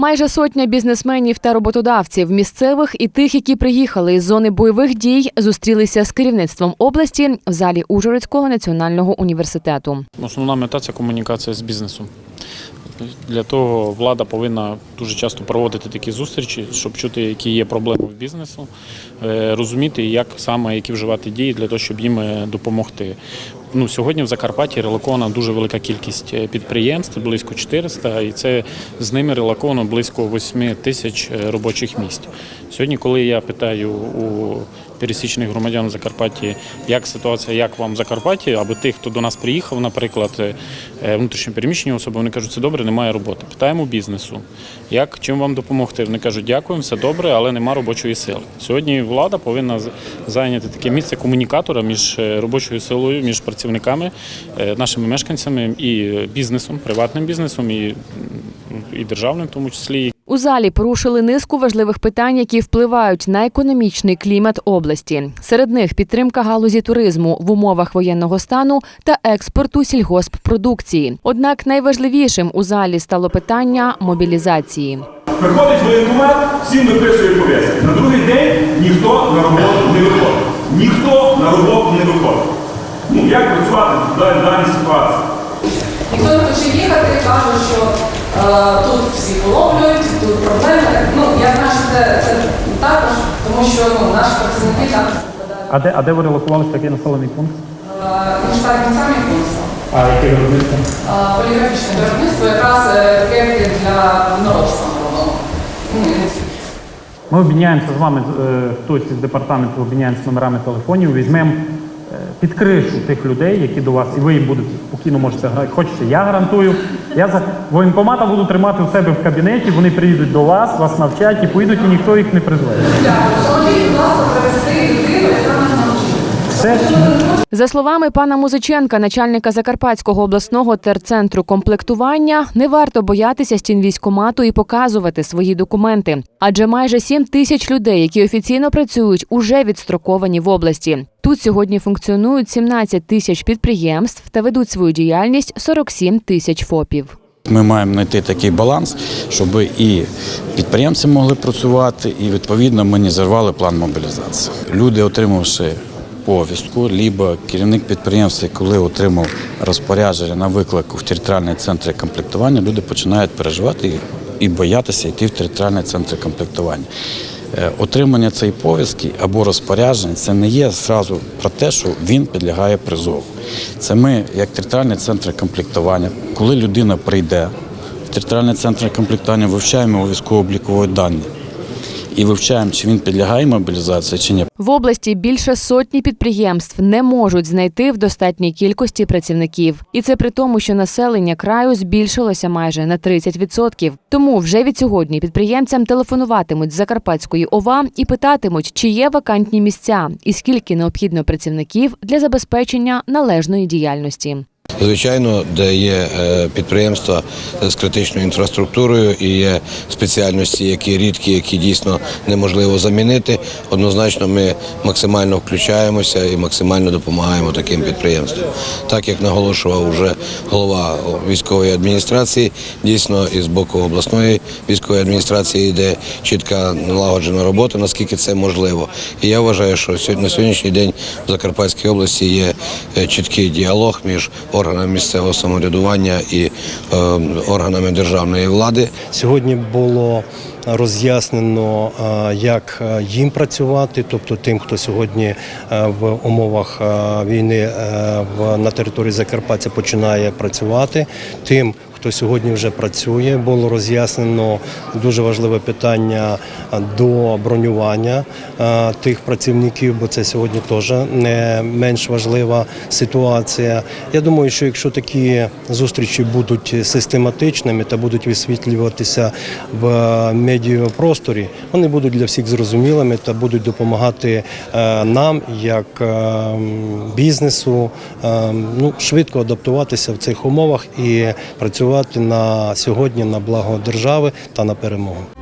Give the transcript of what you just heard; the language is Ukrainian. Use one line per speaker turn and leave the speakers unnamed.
Майже сотня бізнесменів та роботодавців, місцевих і тих, які приїхали із зони бойових дій, зустрілися з керівництвом області в залі Ужгородського національного університету.
Основна мета це комунікація з бізнесом. Для того влада повинна дуже часто проводити такі зустрічі, щоб чути, які є проблеми в бізнесу, е, розуміти, як саме які вживати дії для того, щоб їм е, допомогти. Ну, сьогодні в Закарпатті релокована дуже велика кількість е, підприємств, близько 400, і це з ними релоковано близько 8 тисяч е, робочих місць. Сьогодні, коли я питаю у пересічних громадян Закарпатті, як ситуація, як вам в Закарпатті, або тих, хто до нас приїхав, наприклад, е, внутрішньо переміщені особи, вони кажуть, це добре, немає роботи. Питаємо бізнесу, як чим вам допомогти? Вони кажуть, дякуємо, все добре, але нема робочої сили. Сьогодні влада повинна зайняти таке місце комунікатора між е, робочою силою, між працівниками, е, нашими мешканцями і бізнесом, приватним бізнесом, і, і державним, в тому числі.
У залі порушили низку важливих питань, які впливають на економічний клімат області. Серед них підтримка галузі туризму в умовах воєнного стану та експорту сільгосппродукції. Однак найважливішим у залі стало питання мобілізації.
Приходить воєнкомат, всім виписує пов'язки. На другий день ніхто на роботу не виходить. Ніхто на роботу не виходить. Ну, як працювати в даній- ситуації?
Ніхто не хоче їхати, каже, що е, тут всі половлюють, тут проблеми. Ну, я знаю, що це, це також, тому що ну, наші працівники також попадають
А де, а де ви релокувалися такий населений пункт?
е, між так кінцями і курсом.
А яке виробництво?
Е, Поліграфічне виробництво якраз е, для виноробства. Ну.
Ми обміняємося з вами, хтось із департаменту обміняємося номерами телефонів, візьмемо під кришу тих людей, які до вас, і ви їм будете спокійно можете грати. Хочете, я гарантую. Я за воєнкомата буду тримати у себе в кабінеті, вони приїдуть до вас, вас навчать і поїдуть, і ніхто їх не призведе. Все.
За словами пана Музиченка, начальника Закарпатського обласного терцентру комплектування, не варто боятися стін військомату і показувати свої документи, адже майже 7 тисяч людей, які офіційно працюють, уже відстроковані в області. Тут сьогодні функціонують 17 тисяч підприємств та ведуть свою діяльність 47 тисяч ФОПів.
Ми маємо знайти такий баланс, щоб і підприємці могли працювати, і відповідно ми не зірвали план мобілізації. Люди, отримавши повістку, либо керівник підприємства, коли отримав розпорядження на виклик в територіальний центр комплектування, люди починають переживати і- боятися йти в територіальний центр комплектування. Е, Отримання цієї повістки або розпоряджень це не є зразу про те, що він підлягає призову. Це ми, як територіальний центр комплектування, коли людина прийде в територіальний центр комплектування, вивчаємо військово-облікові дані і вивчаємо, чи він підлягає мобілізації, чи ні.
В області більше сотні підприємств не можуть знайти в достатній кількості працівників, і це при тому, що населення краю збільшилося майже на 30%. Тому вже від сьогодні підприємцям телефонуватимуть з Закарпатської ОВА і питатимуть, чи є вакантні місця і скільки необхідно працівників для забезпечення належної діяльності.
Звичайно, де є е, підприємства з критичною інфраструктурою і є спеціальності, які рідкі, які дійсно неможливо замінити. Однозначно, ми максимально включаємося і максимально допомагаємо таким підприємствам. Так як наголошував вже голова військової адміністрації, дійсно і з боку обласної військової адміністрації йде чітка налагоджена робота, наскільки це можливо. І я вважаю, що на сьогоднішній день в Закарпатській області є е, чіткий діалог між органами місцевого самоврядування і е, органами державної влади.
Сьогодні було роз'яснено, е, як е, їм працювати, тобто тим, хто сьогодні в умовах війни на території Закарпаття починає працювати, тим, хто сьогодні вже працює, було роз'яснено дуже важливе питання е, до бронювання е, тих працівників, бо це сьогодні теж не менш важлива ситуація. Я думаю, що якщо такі зустрічі будуть систематичними та будуть висвітлюватися в медіапросторі, вони будуть для всіх зрозумілими та будуть допомагати е, нам, як е, бізнесу, е, ну, швидко адаптуватися в цих умовах і працювати на сьогодні на благо держави та на перемогу.